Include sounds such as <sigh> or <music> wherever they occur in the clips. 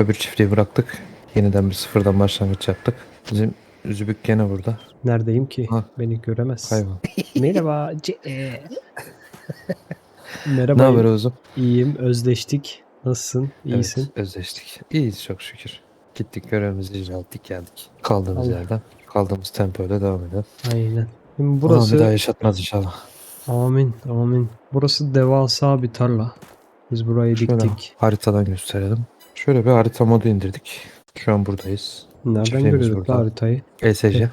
Öbür çiftliği bıraktık. Yeniden bir sıfırdan başlangıç yaptık. Bizim Zübük gene burada. Neredeyim ki? Ha. Beni göremez. Hayvan. <laughs> Merhaba. C- e. <laughs> Merhaba. ne haber Oğuz'um? İyiyim. Özleştik. Nasılsın? İyisin. Evet, özleştik. İyiyiz çok şükür. Gittik görevimizi icra ettik geldik. Kaldığımız Allah. yerden. Kaldığımız tempoyla devam edelim. Aynen. Şimdi Burası... burası bir daha yaşatmaz inşallah. amin amin. Burası devasa bir tarla. Biz burayı Şöyle diktik. haritadan gösterelim. Şöyle bir harita modu indirdik. Şu an buradayız. Nereden çiftliğimiz görüyorduk burada. la haritayı? ESC.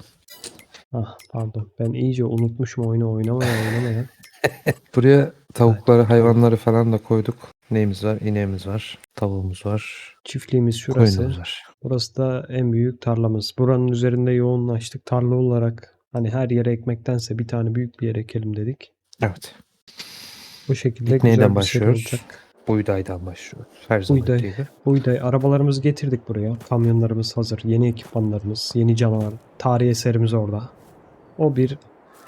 Ah pardon. Ben iyice unutmuşum oyunu oynamaya oynamaya. <laughs> Buraya tavukları, hayvanları falan da koyduk. Neyimiz var? İneğimiz var. Tavuğumuz var. Çiftliğimiz şurası. Koyunumuz var. Burası da en büyük tarlamız. Buranın üzerinde yoğunlaştık. Tarla olarak hani her yere ekmektense bir tane büyük bir yer ekelim dedik. Evet. Bu şekilde neyden güzel bir seri başlıyoruz? olacak. Buğdaydan başlıyoruz. Her zaman Buğday. gibi. Buğday arabalarımızı getirdik buraya. Kamyonlarımız hazır. Yeni ekipmanlarımız, yeni canavar. Tarihi eserimiz orada. O bir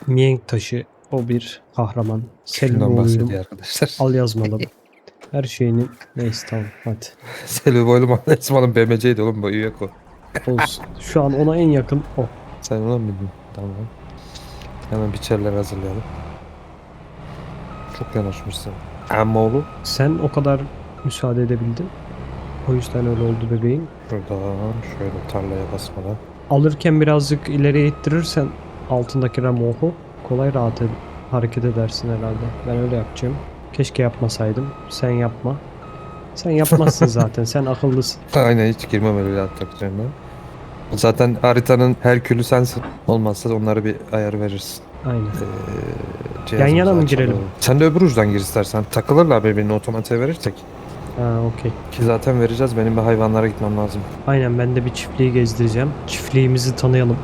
mihenk taşı, o bir kahraman. Şundan bahsediyor arkadaşlar. al yazmalı. <laughs> Her şeyinin neyse tamam hadi. Selvi boylu Mahmut Esman'ın BMC'ydi oğlum bu üye ko. Olsun. Şu an ona en yakın o. Sen ona mı bildin? Tamam. Hemen biçerler hazırlayalım. Çok yanaşmışsın. Emmoğlu. Sen o kadar müsaade edebildin. O yüzden öyle oldu bebeğim. Şuradan şöyle tarlaya basmadan. Alırken birazcık ileriye ittirirsen altındaki remohu kolay rahat ed- hareket edersin herhalde. Ben öyle yapacağım. Keşke yapmasaydım. Sen yapma. Sen yapmazsın <laughs> zaten. Sen akıllısın. Aynen hiç girmem öyle atacağım ben. Zaten haritanın her külü sensin. Olmazsa onları bir ayar verirsin. Aynen. Ee, Yan yana mı açalım. girelim? Sen de öbür uçtan gir istersen. Takılırlar birbirini otomatiğe verirsek. Ha okey. Ki zaten vereceğiz. Benim bir hayvanlara gitmem lazım. Aynen ben de bir çiftliği gezdireceğim. Çiftliğimizi tanıyalım.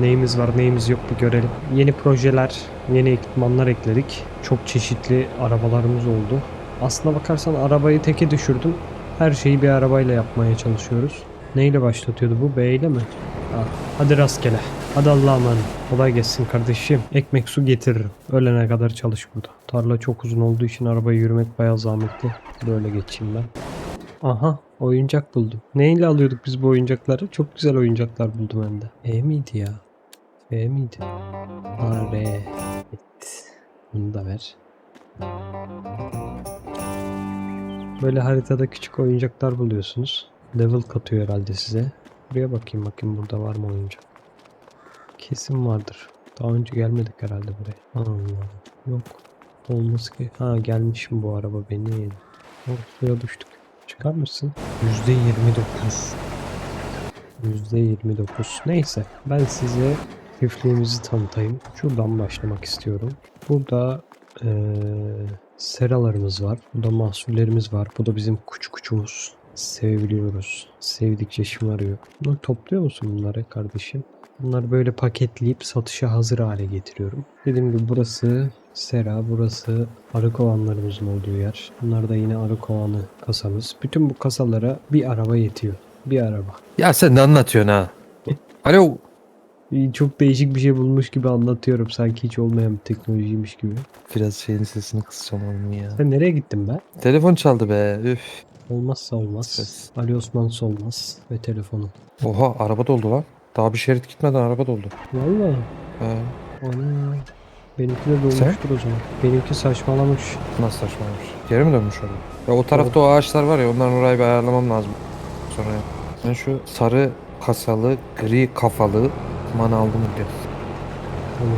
Neyimiz var neyimiz yok bir görelim. Yeni projeler, yeni ekipmanlar ekledik. Çok çeşitli arabalarımız oldu. Aslına bakarsan arabayı teke düşürdüm. Her şeyi bir arabayla yapmaya çalışıyoruz. Neyle başlatıyordu bu? B ile mi? Ha, Hadi rastgele. Hadi Allah'a emanet. Kolay gelsin kardeşim. Ekmek su getiririm. Ölene kadar çalış burada. Tarla çok uzun olduğu için arabayı yürümek bayağı zahmetli. Böyle geçeyim ben. Aha oyuncak buldum. Neyle alıyorduk biz bu oyuncakları? Çok güzel oyuncaklar buldum hem de. E miydi ya? E miydi? Ha R. Evet. Bunu da ver. Böyle haritada küçük oyuncaklar buluyorsunuz. Level katıyor herhalde size. Buraya bakayım bakayım burada var mı oyuncak. Kesin vardır. Daha önce gelmedik herhalde buraya. Allah Yok. Olması ki. Ha gelmişim bu araba benim. Oh, suya düştük. Çıkar mısın? %29. %29. Neyse ben size çiftliğimizi tanıtayım. Şuradan başlamak istiyorum. Burada eee, seralarımız var. Burada mahsullerimiz var. Bu da bizim kuçu kuçumuz. Sevebiliyoruz. Sevdikçe şımarıyor. Bunları topluyor musun bunları kardeşim? Bunları böyle paketleyip satışa hazır hale getiriyorum. Dediğim gibi burası sera, burası arı kovanlarımızın olduğu yer. Bunlar da yine arı kovanı kasamız. Bütün bu kasalara bir araba yetiyor. Bir araba. Ya sen ne anlatıyorsun ha? Alo. Çok değişik bir şey bulmuş gibi anlatıyorum. Sanki hiç olmayan bir teknolojiymiş gibi. Biraz şeyin sesini kısacağım oğlum ya. Sen nereye gittin be? Telefon çaldı be. Üf. Olmazsa olmaz. Ses. Ali Osman'sı olmaz. Ve telefonu. Oha araba doldu lan. Daha bir şerit gitmeden araba doldu. Vallahi. He. Ana. Benimki de dolmuştur o zaman. Benimki saçmalamış. Nasıl saçmalamış? Geri mi dönmüş orada? Ya o tarafta o ağaçlar var ya onların orayı bir ayarlamam lazım. Sonra ben şu sarı kasalı, gri kafalı man aldım diyor. Tamam.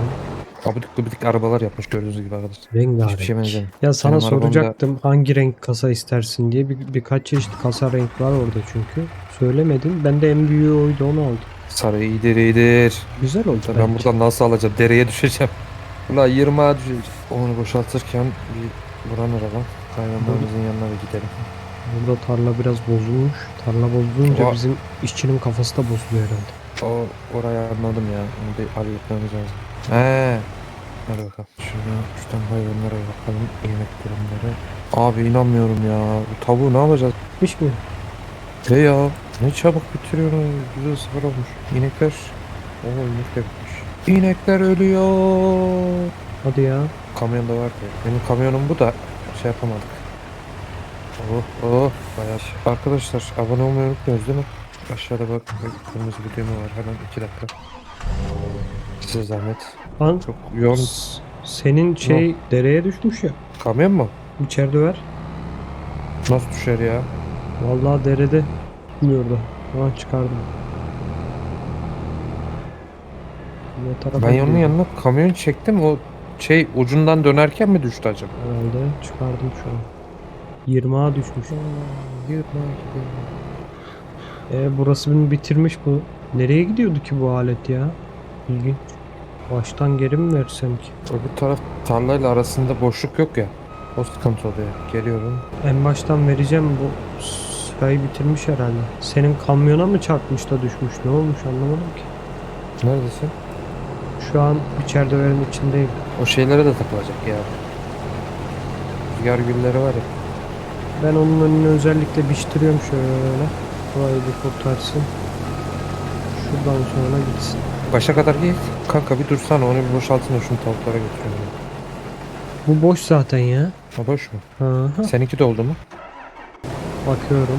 Abidik gubidik arabalar yapmış gördüğünüz gibi arkadaşlar. Rengarenk. Hiçbir şey benzemiyor. Ya sana Benim arabamda- soracaktım hangi renk kasa istersin diye. Bir, birkaç çeşit kasa renk var orada çünkü. Söylemedin. Ben de en büyüğü oydu onu aldım. Sarı iyidir iyidir. Güzel oldu Ben bence. buradan nasıl alacağım? Dereye düşeceğim. Ulan 20'a düşeceğim. Onu boşaltırken bir buran araba. Hayvanlarımızın yanına bir gidelim. Burada tarla biraz bozulmuş. Tarla bozulunca Oha. bizim işçinin kafası da bozuluyor herhalde. O orayı anladım ya. Onu bir halletmemiz lazım. He. Hadi bakalım. Şuna şuradan hayvanlara bakalım. Yemek durumları. Abi inanmıyorum ya. Bu tavuğu ne yapacağız? Bitmiş mi? Ne ya? Ne çabuk bitiriyor. Güzel sıfır olmuş. İnekler. Oo inekler bitmiş. İnekler ölüyor. Hadi ya. Kamyonda var ya. Benim kamyonum bu da şey yapamadık. Oh oh bayağı. Arkadaşlar abone olmayı unutmuyoruz değil mi? Aşağıda bak kırmızı bir düğme var hemen 2 dakika. Size zahmet. Lan Çok yoğun. senin şey dereye düşmüş ya. Kamyon mu? İçeride ver. Nasıl düşer ya? Vallahi derede bilmiyordu. Ha çıkardım. Ne tarafa Ben onun gidiyor? yanına kamyon çektim o şey ucundan dönerken mi düştü acaba? Herhalde çıkardım şu an. 20'a düşmüş. E burası beni bitirmiş bu. Nereye gidiyordu ki bu alet ya? İlginç. Baştan geri mi versem ki? Öbür taraf tarlayla arasında boşluk yok ya. O sıkıntı oluyor. Geliyorum. En baştan vereceğim bu sırayı bitirmiş herhalde. Senin kamyona mı çarpmış da düşmüş? Ne olmuş anlamadım ki. Neredesin? Şu an içeride verin içindeyim. O şeylere de takılacak ya. Rüzgar gülleri var ya. Ben onun önüne özellikle biçtiriyorum şöyle. Burayı bir kurtarsın. Şuradan sonra gitsin. Başa kadar git. Kanka bir dursana onu bir boşaltın da şunu tavuklara götürüyorum. Bu boş zaten ya. Ha boş mu? Aha, Seninki de oldu mu? bakıyorum.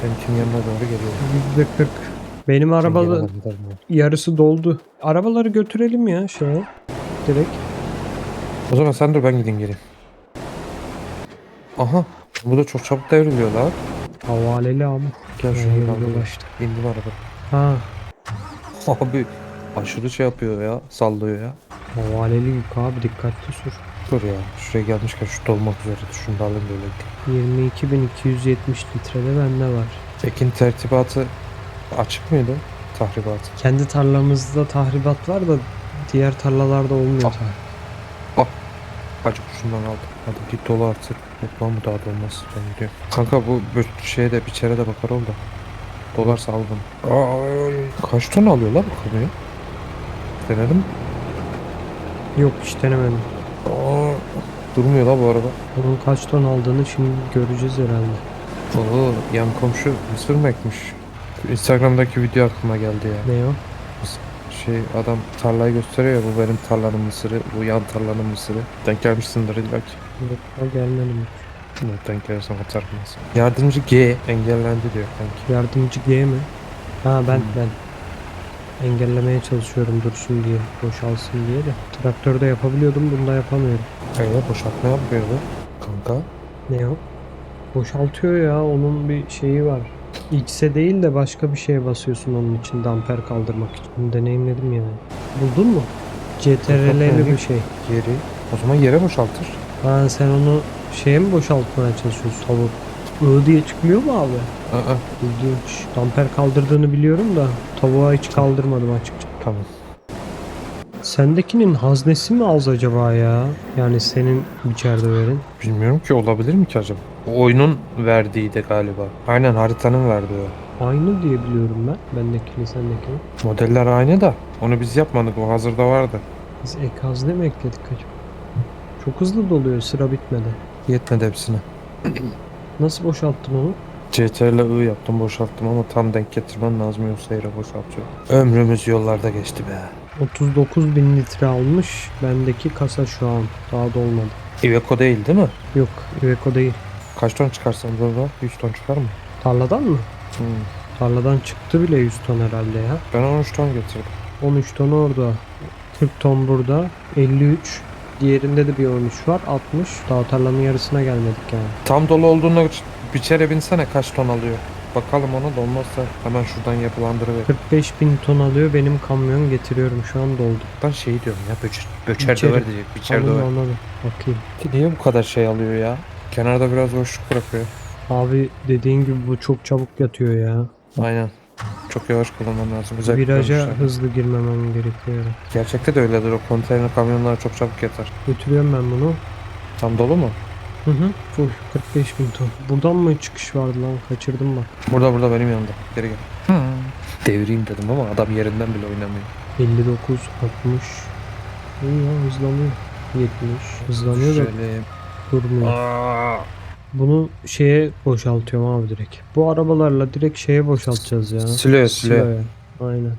Seninkinin yanına doğru geliyorum. Yüzde 40. Benim araba Gelemem, giderim ya. yarısı doldu. Arabaları götürelim ya şeye. Direkt. O zaman sen dur ben gideyim geleyim. Aha. Bu da çok çabuk devriliyor lan. Havaleli abi. Gel şunu kaldırayım. dolaştı. İndim araba. Ha, <laughs> Abi aşırı şey yapıyor ya. Sallıyor ya. havaleli yük abi dikkatli sür. Dur ya. Şuraya gelmişken şu dolmak üzere. Şunu da alayım böyle. 22.270 litrede bende var. Ekin tertibatı açık mıydı? Tahribatı. Kendi tarlamızda tahribat var da diğer tarlalarda olmuyor. Ah. Acık şundan aldım. Hadi git dolu artık. Lan bu daha dolmaz. Ben gidiyorum. Kanka bu şeye de biçere de bakar ol da. Dolarsa al bunu. Aa, kaç ton alıyor lan bu kamyon? Denedim. Yok hiç denemedim. Aa, durmuyor la bu araba. Onun kaç ton aldığını şimdi göreceğiz herhalde. Oo, yan komşu mısır mı ekmiş? Instagram'daki video aklıma geldi ya. Ne o? Şey adam tarlayı gösteriyor ya bu benim tarlanın mısırı, bu yan tarlanın mısırı. Denk gelmişsindir illa ki. Yok, gelmedim. Ne denk gelirsen atarım. Yardımcı G engellendi diyor kanki. Yardımcı G mi? Ha ben Hmm. ben. Engellemeye çalışıyorum dursun diye, boşalsın diye de. Traktörde yapabiliyordum, bunda yapamıyorum. Ee boşaltma yapmıyordu. Kanka. Ne o? Boşaltıyor ya, onun bir şeyi var. X'e değil de başka bir şeye basıyorsun onun için damper kaldırmak için. Bunu deneyimledim yani. Buldun mu? CTRL'li bir şey. Yeri. O zaman yere boşaltır. Ha sen onu şeye mi boşaltmaya çalışıyorsun tavuk? I diye çıkmıyor mu abi? Aa. Damper kaldırdığını biliyorum da tavuğa hiç kaldırmadım açıkçası. tamam. Sendekinin haznesi mi az acaba ya? Yani senin içeride verin. Bilmiyorum ki olabilir mi ki acaba? O oyunun verdiği de galiba. Aynen haritanın verdiği o. Aynı diye biliyorum ben. Bendekini sendekini. Modeller aynı da onu biz yapmadık o hazırda vardı. Biz ek hazne mi ekledik acaba? Çok hızlı doluyor sıra bitmedi. Yetmedi hepsine. Nasıl boşalttın onu? CTRL I yaptım boşalttım ama tam denk getirmem lazım yoksa yere boşaltıyor. Ömrümüz yollarda geçti be. 39 bin litre almış. Bendeki kasa şu an. Daha dolmadı. Iveco değil değil mi? Yok Iveco değil. Kaç ton çıkarsan burada? 100 ton çıkar mı? Tarladan mı? Hmm. Tarladan çıktı bile 100 ton herhalde ya. Ben 13 ton getirdim. 13 ton orada. 40 ton burada. 53. Diğerinde de bir 13 var. 60. Daha tarlanın yarısına gelmedik yani. Tam dolu olduğunda biçere binsene kaç ton alıyor. Bakalım ona da olmazsa hemen şuradan yapılandırıver. 45 bin ton alıyor. Benim kamyon getiriyorum. Şu an doldu. Ben şey diyorum ya böçer, böçer Biçeri. döver diyecek. Biçer Anladım döver. anladım. Bakayım. Niye bu kadar şey alıyor ya? Kenarda biraz boşluk bırakıyor. Abi dediğin gibi bu çok çabuk yatıyor ya. Aynen. Çok yavaş kullanman lazım. Özellikle Viraja dönüşlerde. hızlı girmemem gerekiyor. Gerçekte de öyledir o konteyner kamyonlar çok çabuk yeter. Götürüyorum ben bunu. Tam dolu mu? Hı hı. Full 45 bin ton. Buradan mı çıkış vardı lan? Kaçırdım bak. Burada burada benim yanımda. Geri gel. Devireyim dedim ama adam yerinden bile oynamıyor. 59, 60. İyi ya hızlanıyor. 70. Hızlanıyor da Şöyle. durmuyor. Aa, Bunu şeye boşaltıyorum abi direkt. Bu arabalarla direkt şeye boşaltacağız ya. Siloya. Siloya. Aynen.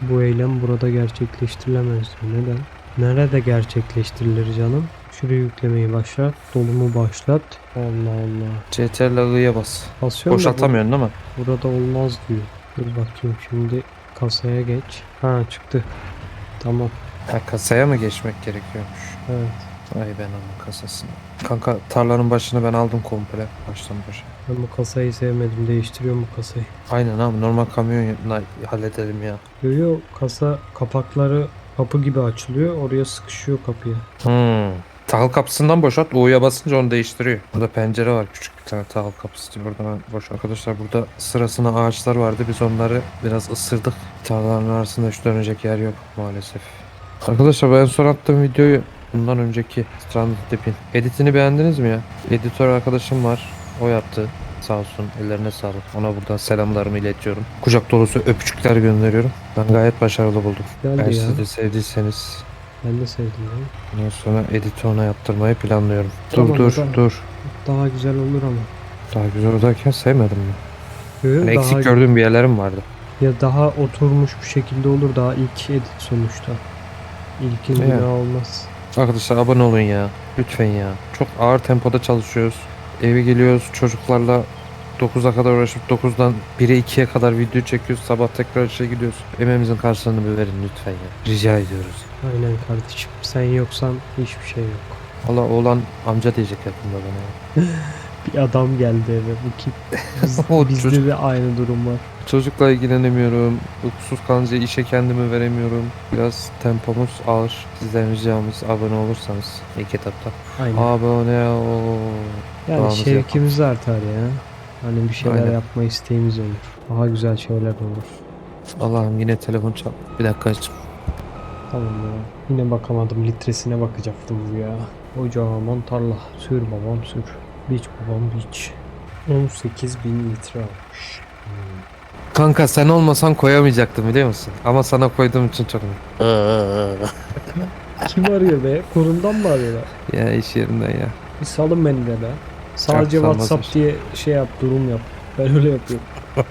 Bu eylem burada gerçekleştirilemez. Neden? Nerede gerçekleştirilir canım? Şuraya yüklemeyi başlat. Dolumu başlat. Allah Allah. CTRL I'ya bas. Basıyorum Boşaltamıyorsun değil mi? burada olmaz diyor. Dur bakayım şimdi kasaya geç. Ha çıktı. Tamam. Ha, kasaya mı geçmek gerekiyormuş? Evet. Ay ben onun kasasını. Kanka tarlanın başını ben aldım komple. Baştan başa. Ben bu kasayı sevmedim. Değiştiriyorum bu kasayı. Aynen abi normal kamyonla halledelim ya. Görüyor kasa kapakları kapı gibi açılıyor. Oraya sıkışıyor kapıya. Hmm. Tahıl kapısından boşalt. U'ya basınca onu değiştiriyor. Burada pencere var. Küçük bir tane tahıl kapısı. Buradan boş. Arkadaşlar burada sırasına ağaçlar vardı. Biz onları biraz ısırdık. Tarlaların arasında hiç dönecek yer yok maalesef. Arkadaşlar ben son attığım videoyu bundan önceki Stranded Deep'in editini beğendiniz mi ya? Editör arkadaşım var. O yaptı. Sağ olsun. Ellerine sağlık. Ona buradan selamlarımı iletiyorum. Kucak dolusu öpücükler gönderiyorum. Ben gayet başarılı buldum. Geldi Eğer ya. siz de sevdiyseniz Ben de sevdim ya. Ondan sonra editi ona yaptırmayı planlıyorum. Tamam, dur dur tamam. dur. Daha güzel olur ama. Daha güzel oradayken sevmedim mi? Görüyor Hani eksik gördüğüm bir yerlerim vardı. ya daha oturmuş bir şekilde olur. Daha ilk edit sonuçta. İlkin günah olmaz. Arkadaşlar abone olun ya. Lütfen ya. Çok ağır tempoda çalışıyoruz. Eve geliyoruz çocuklarla 9'a kadar uğraşıp 9'dan 1'e 2'ye kadar video çekiyoruz. Sabah tekrar işe gidiyoruz. Emeğimizin karşılığını bir verin lütfen ya. Rica ediyoruz. Aynen kardeşim. Sen yoksan hiçbir şey yok. Valla oğlan amca diyecek yakında bana ya. <laughs> Bir adam geldi eve. Bu kim? Biz, <laughs> O bizde çocuk- de aynı durum var. Çocukla ilgilenemiyorum. Uykusuz kalınca işe kendimi veremiyorum. Biraz tempomuz ağır. Sizden ricamız abone olursanız ilk etapta. Aynen. Abone ol. yani bağımızı şevkimiz artar ya. Hani bir şeyler Aynen. yapma isteğimiz olur. Daha güzel şeyler olur. Allah'ım yine telefon çal. Bir dakika aç. Tamam ya. Yine bakamadım. Litresine bakacaktım bu ya. Kocaman tarla. Sür babam sür. Biç babam biç. 18 bin litre almış. Kanka sen olmasan koyamayacaktım biliyor musun? Ama sana koyduğum için çok mutluyum. Kim arıyor be? Kurumdan mı arıyorlar? Ya iş yerinden ya. Bir salın beni de be. Sadece Yok, salmaz WhatsApp diye şey yap, durum yap. Ben öyle yapıyorum. <laughs>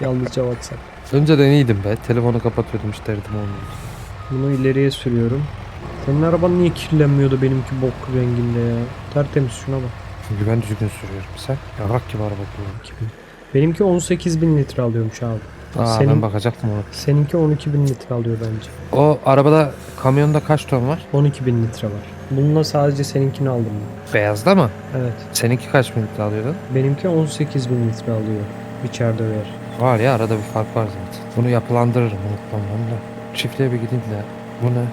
Yalnızca WhatsApp. Önceden iyiydim be. Telefonu kapatıyordum işte derdim olmuyor. Bunu ileriye sürüyorum. Senin araban niye kirlenmiyordu benimki bok renginde ya? Tertemiz şuna bak. Çünkü ben düzgün sürüyorum. Sen yarak gibi araba kullanıyorsun. Benimki 18 bin litre alıyormuş abi. Aa Senin- ben bakacaktım ona. Seninki 12 bin litre alıyor bence. O arabada kamyonda kaç ton var? 12 bin litre var. Bununla sadece seninkini aldım. Beyazda mı? Evet. Seninki kaç bin litre alıyordu? Benimki 18 bin litre alıyor. İçeride ver. Var ya arada bir fark var zaten. Bunu yapılandırırım unutmam ben de. Çiftliğe bir gideyim de. Bu ne?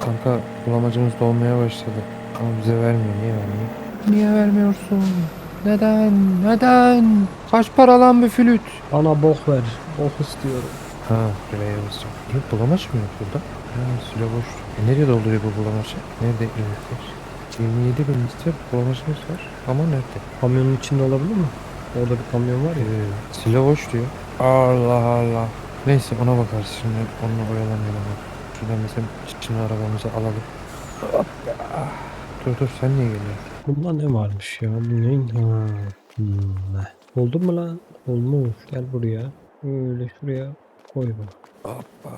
Kanka bulamacımız dolmaya başladı. Ama bize vermiyor. Niye vermiyor? Niye vermiyorsun? Neden? Neden? Kaç para lan bir flüt? Bana bok ver. Bok istiyorum. Ha, yazacağım. Niye bulamaç mı yok burada? Ha, süre boş. E, nereye dolduruyor bu bulamaçı? Nerede limitler? 27 bin litre bulamacımız var. Ama nerede? Kamyonun içinde olabilir mi? Orada bir kamyon var ya. Ee, silo boş diyor. Allah Allah. Neyse ona bakarız şimdi. Onunla oyalamayalım. Şuradan mesela içine arabamızı alalım. Dur dur sen niye geliyorsun? Bunda ne varmış ya? Bu ne? Ha. Hmm. Oldu mu lan? Olmuş. Gel buraya. Öyle şuraya koy bana. Hoppa.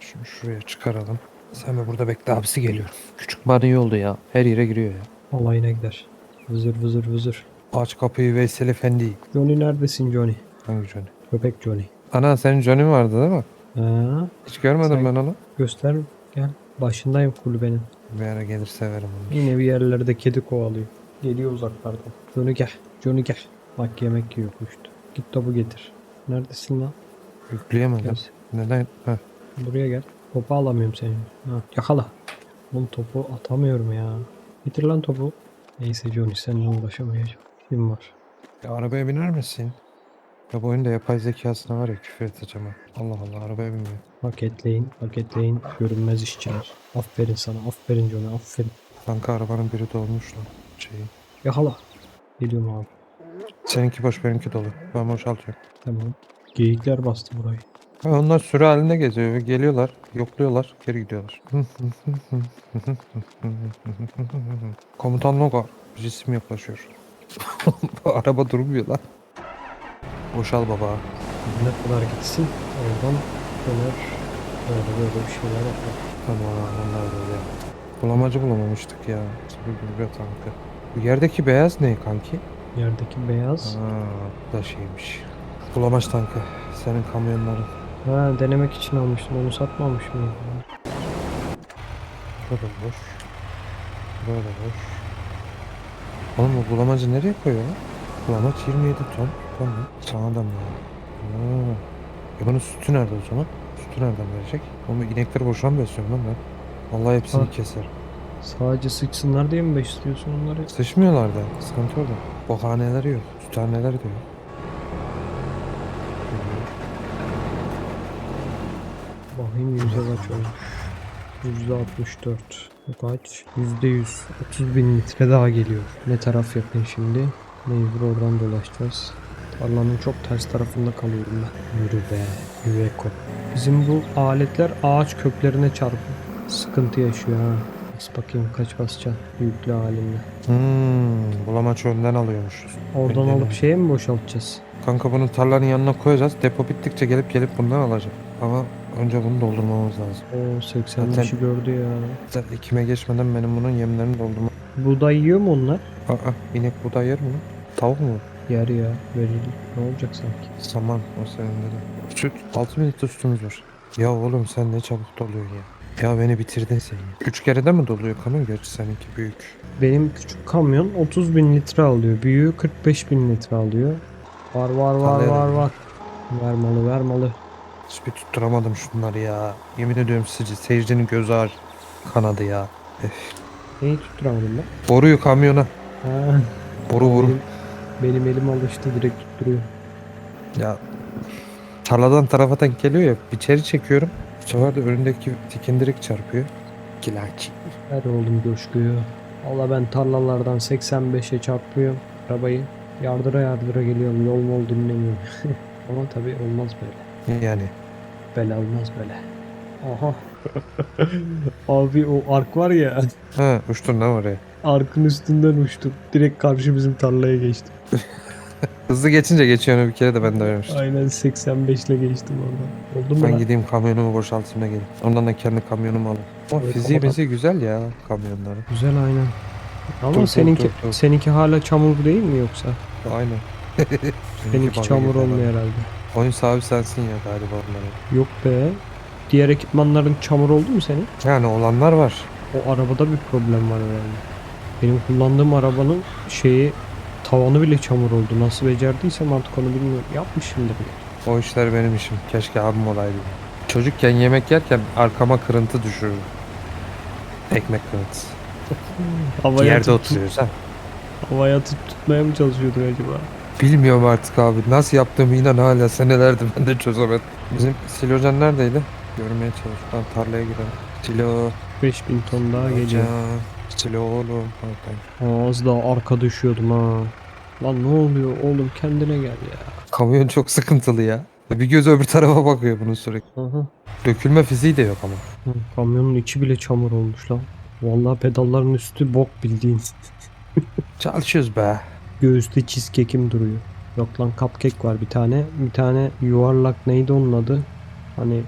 Şunu şuraya çıkaralım. Sen de burada bekle abisi geliyor. Küçük bana iyi oldu ya. Her yere giriyor ya. Alayına gider. Vızır vızır vızır. Aç kapıyı Veysel Efendi. Johnny neredesin Johnny? Hangi Johnny? Köpek Johnny. Ana senin Johnny vardı değil mi? Ha, Hiç görmedim Sen- ben onu. göster gel. Başındayım kulübenin. Bir ara gelir severim onu. Yine bir yerlerde kedi kovalıyor. Geliyor uzaklardan. Johnny gel. Johnny gel. Bak yemek yiyor kuştu. Git topu getir. Neredesin lan? Yükleyemedim. Gel. Neden? Heh. Buraya gel. Topu alamıyorum seni. Ha, yakala. Oğlum topu atamıyorum ya. Bitir lan topu. Neyse Johnny seninle uğraşamayacağım. Kim var? Ya arabaya biner misin? Ya bu oyunda yapay zekasına var ya küfür edeceğim ha. Allah Allah arabaya binmiyor. Paketleyin, paketleyin. Görünmez işçiler. Aferin sana, aferin Johnny, aferin. Kanka arabanın biri dolmuş lan. Şeyi. Yakala. Geliyorum abi. Seninki boş benimki dolu. Ben boşaltıyorum. Tamam. Geyikler bastı burayı. Ha, onlar sürü halinde geziyor geliyorlar, yokluyorlar, geri gidiyorlar. <laughs> Komutan Logo cisim yaklaşıyor. <laughs> Bu araba durmuyor lan. Boşal baba. Ne kadar gitsin oradan döner. Böyle böyle bir şeyler yapar. Tamam onlar da öyle. Bulamacı bulamamıştık ya. Bir bir tankı. Bu yerdeki beyaz ne kanki? Yerdeki beyaz. Aa, bu da şeymiş. Bulamaç tankı. Senin kamyonların. Ha denemek için almıştım onu satmamış mıyım? Burada boş. Burada boş. Oğlum bu bulamacı nereye koyuyor lan? Bulamaç 27 ton. Tamam. Sana da mı? Ha. E bunun sütü nerede o zaman? Sütü nereden verecek? Oğlum inekleri boşuna mı besliyorum lan ben? Vallahi hepsini Ha. keser. Sadece sıksınlar diye mi besliyorsun onları? Sıçmıyorlar da. Sıkıntı orada. Bokhaneleri yok. Süthaneleri de yok. Bakayım yüze kaç olmuş. Yüzde 64. Bu kaç? Yüzde 100. 30 bin litre daha geliyor. Ne taraf yakın şimdi? Mecbur oradan dolaşacağız. Tarlanın çok ters tarafında kalıyorum ben. Yürü be. Yüreko. Bizim bu aletler ağaç köklerine çarpıyor. Sıkıntı yaşıyor ha. Bas bakayım kaç basacaksın yüklü halinle. Hmm, bulamaç önden alıyormuşuz. Oradan Bekleyelim. alıp şeye mi boşaltacağız? Kanka bunu tarlanın yanına koyacağız. Depo bittikçe gelip gelip bundan alacağım. Ama önce bunu doldurmamız lazım. O 80 Zaten- kişi gördü ya. Zaten ekime geçmeden benim bunun yemlerini doldurmam. Buğday yiyor mu onlar? Aa, inek buğday yer mi lan? Tavuk mu? Yer ya verir. Ne olacak sanki? Saman o senin dedi. Süt. 6 litre sütümüz var. Ya oğlum sen ne çabuk doluyorsun ya. Ya beni bitirdin sen ya. Üç kere de mi doluyor kamyon? Gerçi seninki büyük. Benim küçük kamyon 30 bin litre alıyor. Büyüğü 45 bin litre alıyor. Var var var var var. Ver malı ver malı. Hiçbir tutturamadım şunları ya. Yemin ediyorum sizi seyircinin gözü ağır kanadı ya. Neyi tutturamadım ben? Boruyu kamyona. Ha, Boru boru. benim, benim elim alıştı direkt tutturuyor. Ya tarladan tarafa denk geliyor ya içeri çekiyorum. Bu sefer de önündeki dikindirik çarpıyor. Kilaki. Ver oğlum coşkuyu. Valla ben tarlalardan 85'e çarpıyorum arabayı. Yardıra yardıra geliyorum. Yol mol dinlemiyorum. <laughs> Ama tabii olmaz böyle. Yani Bela olmaz böyle. Aha. Abi o ark var ya. ha uçtun lan oraya. Arkın üstünden uçtum. Direkt karşı bizim tarlaya geçtim. Hızlı geçince geçiyor bir kere de ben de öğrenmiştim. Aynen 85 ile geçtim oradan. Oldu mu Ben lan? gideyim kamyonumu boşaltayım da geleyim. Ondan da kendi kamyonumu alayım. Ama Evet, fiziği ama- bizi güzel ya kamyonların. Güzel aynen. Ama Dur, dur, seninki dur, dur. seninki hala çamur değil mi yoksa? Aynen. Seninki çamur olmuyor herhalde. Oyun sahibi sensin ya galiba onların. Yok be. Diğer ekipmanların çamur oldu mu senin? Yani olanlar var. O arabada bir problem var herhalde. Benim kullandığım arabanın şeyi tavanı bile çamur oldu. Nasıl becerdiysem artık onu bilmiyorum. Yapmışımdır bile. O işler benim işim. Keşke abim olaydı. Çocukken yemek yerken arkama kırıntı düşürür. Ekmek kırıntısı. Havaya, Yerde tut, oturuyoruz ha. havaya tut, tutmaya mı çalışıyordun acaba? Bilmiyorum artık abi. Nasıl yaptığımı inan hala senelerdir ben de çözemedim. Bizim silocan neredeydi? Görmeye çalış. Lan tarlaya girelim. Silo. 5000 ton daha. Hocam. Silo oğlum. Aa, Az daha arka düşüyordum ha. Lan ne oluyor oğlum kendine gel ya. Kamyon çok sıkıntılı ya. Bir göz öbür tarafa bakıyor bunun sürekli. Aha. Dökülme fiziği de yok ama. Hı, Kamyonun içi bile çamur olmuş lan. Vallahi pedalların üstü bok bildiğin. <laughs> Çalışıyoruz be. Göğüste cheesecake'im duruyor. Yok lan cupcake var bir tane. Bir tane yuvarlak neydi onun adı? Hani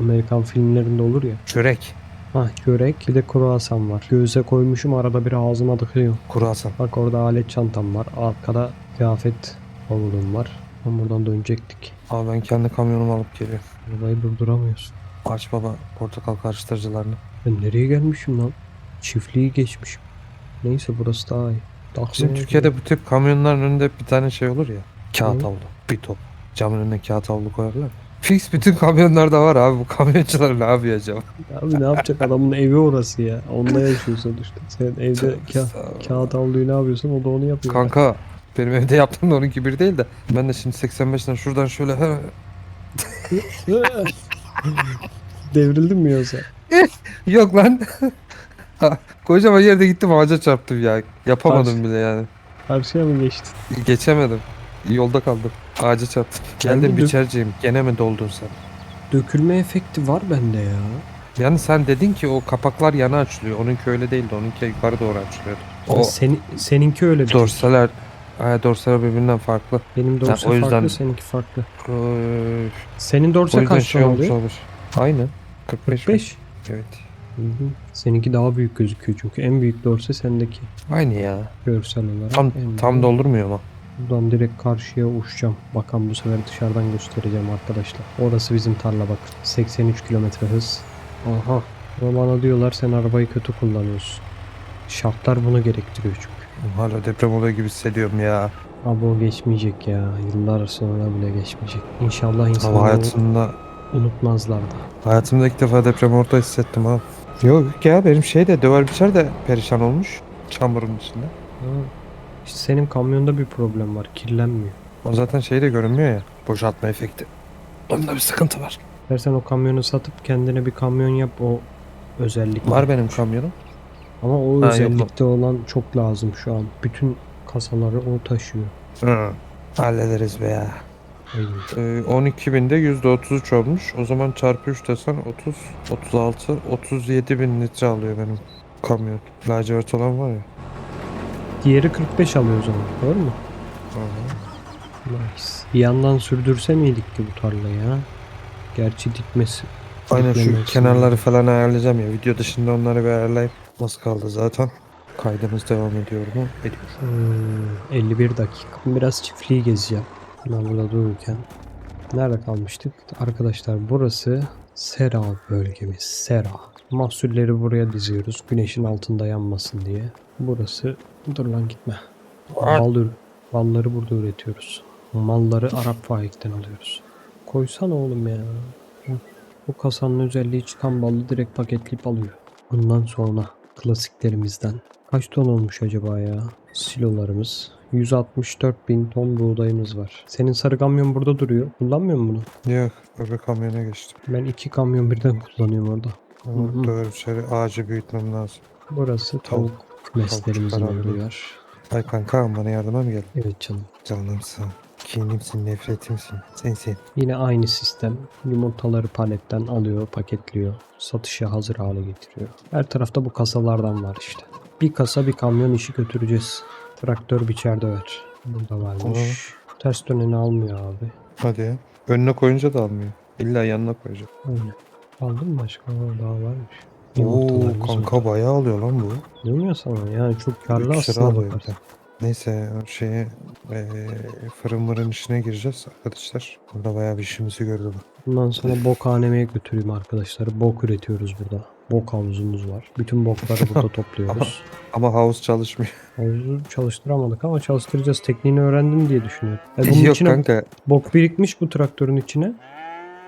Amerikan filmlerinde olur ya. Çörek. Ha çörek bir de kruvasan var. Göğüse koymuşum arada bir ağzıma tıkıyor. Kruvasan. Bak orada alet çantam var. Arkada kıyafet bavulum var. Ben buradan dönecektik. Abi ben kendi kamyonumu alıp geliyorum. Arabayı durduramıyorsun. Aç baba portakal karıştırıcılarını. Ben nereye gelmişim lan? Çiftliği geçmişim. Neyse burası daha iyi. Bizim Türkiye'de bu tip kamyonların önünde bir tane şey olur ya. Kağıt Hı. havlu. Bir top. Camın önüne kağıt havlu koyarlar. Fix bütün kamyonlarda var abi. Bu kamyoncular ne yapıyor acaba? Abi ne yapacak adamın evi orası ya. Onda yaşıyor sonuçta. Sen evde ka- kağıt havluyu ne yapıyorsun o da onu yapıyor. Kanka benim evde yaptığım da onunki bir değil de. Ben de şimdi 85'ten şuradan şöyle he, <laughs> Devrildin mi yoksa? <laughs> Yok lan. <laughs> Kocaman yerde gittim ağaca çarptım ya. Yapamadım Karşı- bile yani. Karşıya mı geçtin? Geçemedim. Yolda kaldım. Ağaca çarptım. Kendi Geldim dök- biçerciyim. Gene mi doldun sen? Dökülme efekti var bende ya. Yani sen dedin ki o kapaklar yana açılıyor. Onunki öyle değildi. Onunki yukarı doğru açılıyordu. O Seni, seninki öyle bir dorsaler Ay, dorsalar birbirinden farklı. Benim dorsa o yüzden- farklı seninki farklı. Öf, Senin o dorsa yüzden kaç şey ton olmuş oluyor? olmuş. Aynı. 45. mi? 45. Evet. Hı hı. Seninki daha büyük gözüküyor çünkü en büyük dorse sendeki Aynı ya. görsel olarak. Tam En tam büyük. doldurmuyor ama. Buradan direkt karşıya uçacağım. Bakan bu sefer dışarıdan göstereceğim arkadaşlar. Orası bizim tarla bak. 83 kilometre hız. Aha. Ama bana diyorlar sen arabayı kötü kullanıyorsun. Şartlar bunu gerektiriyor çünkü. Hala deprem oluyor gibi hissediyorum ya. Abi o geçmeyecek ya. Yıllar sonra bile geçmeyecek. İnşallah Ama insanlar hayatımda unutmazlar da. hayatımda ilk defa deprem orada hissettim ha. Yok ya benim şey de döver biçer de perişan olmuş. Çamurun içinde. Ha. İşte senin kamyonda bir problem var. Kirlenmiyor. O zaten şey de görünmüyor ya. Boşaltma efekti. Onda bir sıkıntı var. Dersen o kamyonu satıp kendine bir kamyon yap o özellik. Var benim kamyonum. Ama o Ha, yok. özellikte olan çok lazım şu an. Bütün kasaları o taşıyor. Hı. Hallederiz be ya. Aynen. Ee, 12 binde %33 olmuş. O zaman çarpı 3 desen 30, 36, 37 bin litre alıyor benim kamyon. Lacivert olan var ya. Diğeri 45 alıyor o zaman. Doğru mu? Nice. Bir yandan sürdürse miydik ki bu tarlayı ha? Gerçi dikmesi. Aynen şu diklemesi- kenarları falan ayarlayacağım ya. Video dışında onları bir ayarlayıp nasıl kaldı zaten. Kaydımız devam ediyor mu? Ediyor. Hmm, 51 dakika. Biraz çiftliği gezeceğim. Ben burada dururken. Nerede kalmıştık? Arkadaşlar burası Sera bölgemiz. Sera. Mahsulleri buraya diziyoruz. Güneşin altında yanmasın diye. Burası... Dur lan gitme. Bal balları burada üretiyoruz. Malları Arap faikten alıyoruz. Koysana oğlum ya. Bu kasanın özelliği çıkan balı direkt paketleyip alıyor. Bundan sonra klasiklerimizden. Kaç ton olmuş acaba ya? Silolarımız. 164 bin ton buğdayımız var. Senin sarı kamyon burada duruyor. Kullanmıyor musun bunu? Yok öbür kamyona geçtim. Ben iki kamyon birden kullanıyorum orada. Ama Hı hı. Döver içeri ağacı büyütmem lazım. Burası tavuk kümeslerimizin tavukçuklar olduğu yer. Ay kanka bana yardıma mı geldin? Evet canım. Canımsın. Kinimsin, nefretimsin. Sensin. Yine aynı sistem. Yumurtaları paletten alıyor, paketliyor. Satışa hazır hale getiriyor. Her tarafta bu kasalardan var işte. Bir kasa bir kamyon işi götüreceğiz. Traktör biçer döver. Burada varmış. Ters döneni almıyor abi. Hadi ya. Önüne koyunca da almıyor. İlla yanına koyacak. Aynen. Aldın mı başka? Aa, Daha varmış. Oo kanka var. bayağı alıyor lan bu. Ya sana yani çok karlı 3 lira aslında. Neyse şeye eee fırın mırın işine gireceğiz arkadaşlar. Burada bayağı bir işimizi gördü bu. Bundan sonra bok hanemeye götüreyim arkadaşlar. Bok üretiyoruz burada. Bok havuzumuz var. Bütün bokları burada <laughs> topluyoruz. Ama havuz çalışmıyor. Havuzu çalıştıramadık ama çalıştıracağız. Tekniğini öğrendim diye düşünüyorum. E bunun <laughs> Yok içine kanka bok birikmiş bu traktörün içine.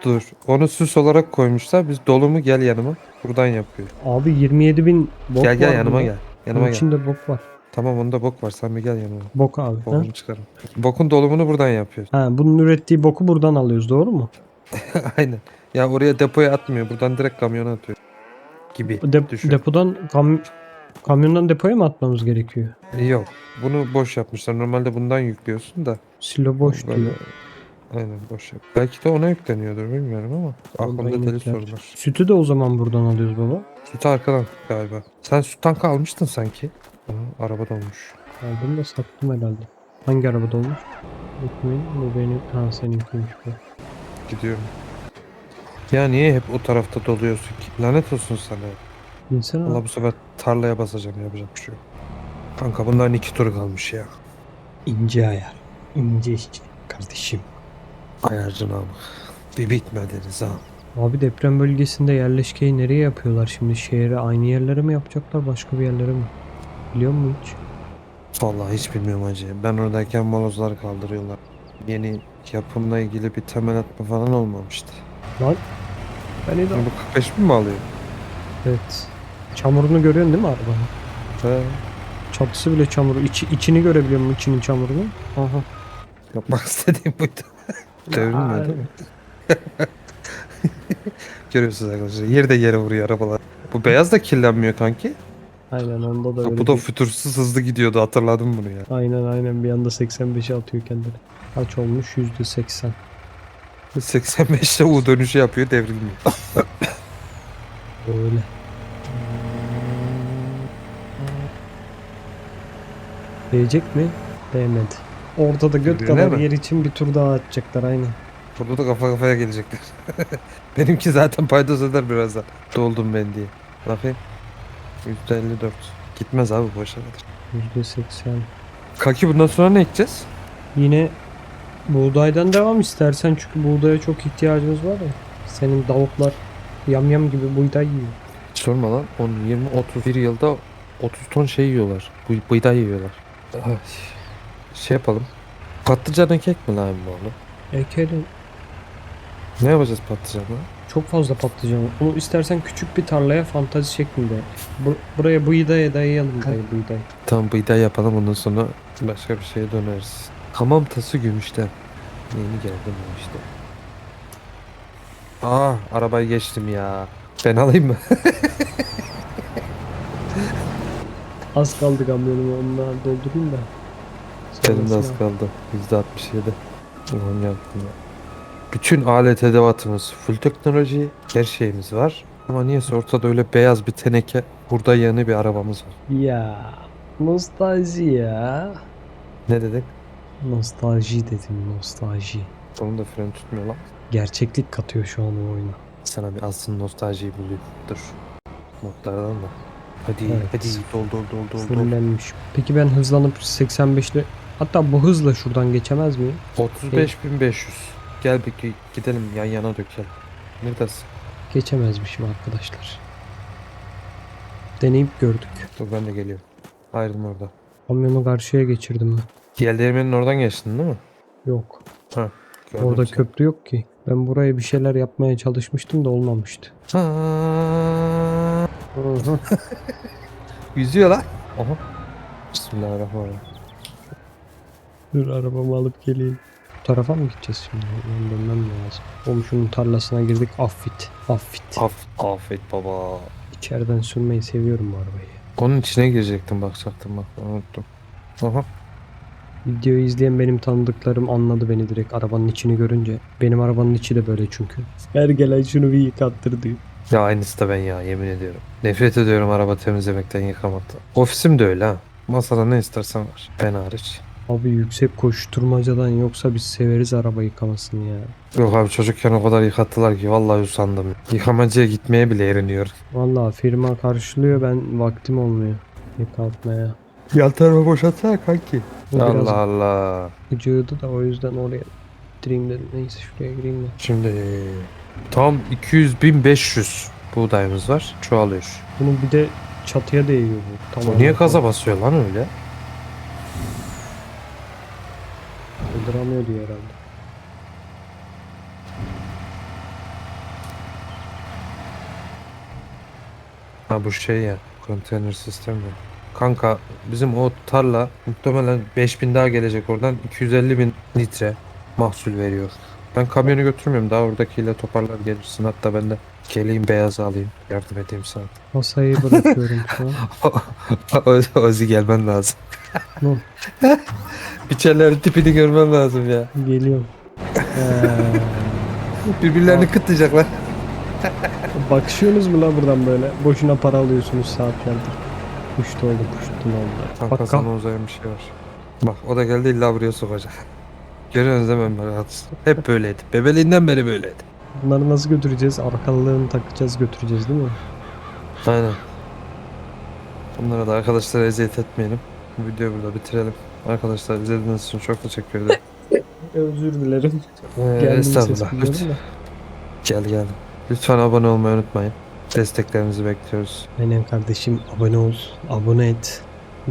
dur. Onu süs olarak koymuşlar. Biz dolumu gel yanıma. Buradan yapıyor. Abi 27 bin bok gel gel var yanıma burada. gel. Yanıma Bunun gel. içinde bok var. Tamam onda bok var. Sen bir gel yanıma. Bok abi. Ha? Bokunu çıkarım. Bokun dolumunu buradan yapıyor. ha, bunun ürettiği boku buradan alıyoruz doğru mu? <laughs> Aynen. Ya oraya depoya atmıyor. Buradan direkt kamyona atıyor. Gibi. Dep- Düşün. depodan kam kamyondan depoya mı atmamız gerekiyor? Yok. Bunu boş yapmışlar. Normalde bundan yüklüyorsun da. Silo boş Böyle- diyor. Aynen boş yap. Belki de ona yükleniyordur bilmiyorum ama. Aklımda deli sorular. Sütü de o zaman buradan alıyoruz baba. Sütü arkadan galiba. Sen süt tankı almıştın sanki. Aha, araba dolmuş. Aldım da sattım herhalde. Hangi arabada olmuş? Kimin? Bu benim. Ha seninkiymiş bu. Gidiyorum. Ya niye hep o tarafta doluyorsun ki? Lanet olsun sana. İnsana Valla bu sefer tarlaya basacağım yapacak bir şey yok. Kanka bunların iki turu kalmış ya. ince ayar. İnce işçi. Kardeşim. Ayarcın abi. Bir bitmediniz ha. Abi deprem bölgesinde yerleşkeyi nereye yapıyorlar şimdi? Şehre aynı yerlere mi yapacaklar başka bir yerlere mi? Biliyor musun hiç? Vallahi hiç bilmiyorum hacı. Ben oradayken molozlar kaldırıyorlar. Yeni yapımla ilgili bir temel atma falan olmamıştı. Lan. Ben de... Bu 45 bin mi alıyor? Evet. Çamurunu görüyorsun değil mi arabanın? He. Çatısı bile çamuru. İçi, içini görebiliyor musun içinin çamurunu? Aha. Yapmak <laughs> istediğim buydu. Devrilmiyor değil mi? <laughs> Görüyorsunuz arkadaşlar. Yerde yere vuruyor arabalar. Bu beyaz da kirlenmiyor kanki. Aynen onda da öyle bu da fütursuz hızlı gidiyordu hatırladım bunu ya. Aynen aynen bir anda 85'e atıyor kendini. Kaç olmuş? %80. 85'te U dönüşü yapıyor devrilmiyor. Öyle. Değecek mi? Değmedi. Orada da göt Birbirine kadar mi? yer için bir tur daha atacaklar aynen. Burada da kafa kafaya gelecekler. <laughs> Benimki zaten paydos eder birazdan. Doldum ben diye. Bakayım. %54. Gitmez abi boşa kadar. %80. Kaki bundan sonra ne ekeceğiz? Yine buğdaydan devam istersen çünkü buğdaya çok ihtiyacımız var ya. Senin davuklar yamyam gibi buğday yiyor. Hiç sorma lan. 10, 20, 31 yılda 30 ton şey yiyorlar. Bu buğday yiyorlar. Ay. Şey yapalım. Patlıcan ekek mi lan bu oğlum? Ekelim. Ne yapacağız patlıcanla? Çok fazla patlıcan var. Onu istersen küçük bir tarlaya fantazi şeklinde. Bu- buraya buğdaya dayayalım dayı buğday. Tamam buğday yapalım ondan sonra başka bir şeye döneriz. Hamam tası gümüşten. Yeni geldim ben işte. Aa arabayı geçtim ya. Ben alayım mı? <laughs> Az kaldı kamyonumu onunla doldurayım da. Benim de az kaldı. %67. Ulan yaptım ya. Bütün alet edevatımız full teknoloji. Her şeyimiz var. Ama niyeyse ortada öyle beyaz bir teneke hurda yanı bir arabamız var. Ya nostalji ya. Ne dedik? Nostalji dedim nostalji. Onun da fren tutmuyor lan. Gerçeklik katıyor şu an o oyuna. Sana bir alsın nostaljiyi bulayım. Dur. Modlardan da. Hadi Evet. hadi dol dol dol dol. Fullenmiş. Peki ben hızlanıp 85'le hatta bu hızla şuradan geçemez miyim? 35.500. Gel bir gi- gidelim yan yana dökelim. Neredesin? Geçemezmişim arkadaşlar. Deneyip gördük. Dur ben de geliyorum. Ayrılma orada. Kamyonu karşıya geçirdim ben. Değirmenin oradan geçtin değil mi? Yok. Gördüm Orada seni. köprü yok ki. Ben buraya bir şeyler yapmaya çalışmıştım da olmamıştı. Ha, <laughs> Yüzüyor lan. Aha. Bismillahirrahmanirrahim. Dur arabamı alıp geleyim. Bu tarafa mı gideceğiz şimdi? Ben dönmem lazım. Komşunun tarlasına girdik. Affit. Affit. Af, afet baba. İçeriden sürmeyi seviyorum bu arabayı. Onun içine girecektim bakacaktım bak unuttum. Aha. Videoyu izleyen benim tanıdıklarım anladı beni direkt arabanın içini görünce. Benim arabanın içi de böyle çünkü. Her gelen şunu bir yıkattır diyor. Ya aynısı da ben ya yemin ediyorum. Nefret ediyorum araba temizlemekten yıkamaktan. Ofisim de öyle ha. Masada ne istersen var. Ben hariç. Abi yüksek koşturmacadan yoksa biz severiz araba yıkamasını ya. Yok abi çocukken o kadar yıkattılar ki vallahi usandım. Yıkamacıya gitmeye bile eriniyor. Vallahi firma karşılıyor ben vaktim olmuyor yıkatmaya. Yan tarafa boşaltsana kanki. Bu biraz Allah Allah. gıcığıydı da o yüzden oraya gireyim dedim. Neyse şuraya gireyim de. Şimdi tam 200.500 buğdayımız var. Çoğalıyor. Bunun bir de çatıya değiyor bu. Bu niye gaza basıyor lan öyle? Kaldıramıyor diye herhalde. Ha bu şey ya. Konteyner sistemi. Kanka bizim o tarla muhtemelen 5000 daha gelecek oradan 250 bin litre mahsul veriyor. Ben kamyonu götürmüyorum daha oradakiyle toparlar gelirsin hatta ben de geleyim beyaz alayım yardım edeyim sana. Masayı bırakıyorum şu an. <laughs> Ozi gelmen lazım. Ne? <laughs> Biçerlerin tipini görmen lazım ya. Geliyorum. Ee, Birbirlerini kıtlayacaklar. bakışıyorsunuz mu lan buradan böyle? Boşuna para alıyorsunuz saatlerdir. Puştu oldu puştu oldu. Kanka Bak sana uzayan bir şey var. Bak o da geldi illa buraya sokacak. <laughs> Görüyorsunuz değil mi rahatsız. Hep böyleydi. Bebeliğinden beri böyleydi. bunları nasıl götüreceğiz? Arkalığını takacağız götüreceğiz değil mi? Aynen. Bunlara da arkadaşlara eziyet etmeyelim. Bu videoyu burada bitirelim. Arkadaşlar izlediğiniz için çok teşekkür ederim. <laughs> Özür dilerim. Ee, Geldiğiniz ses estağfurullah. Lütfen, gel gel. Lütfen abone olmayı unutmayın. Desteklerinizi bekliyoruz. Aynen kardeşim abone ol, abone et.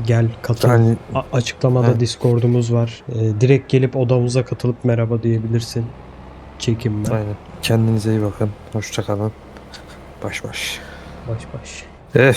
Gel katıl. Yani A- açıklamada Ha. Discord'umuz var. Ee, direkt gelip odamıza katılıp merhaba diyebilirsin. Çekinme. aynen. Kendinize iyi bakın. Hoşça kalın. Baş baş. Baş baş. Eh.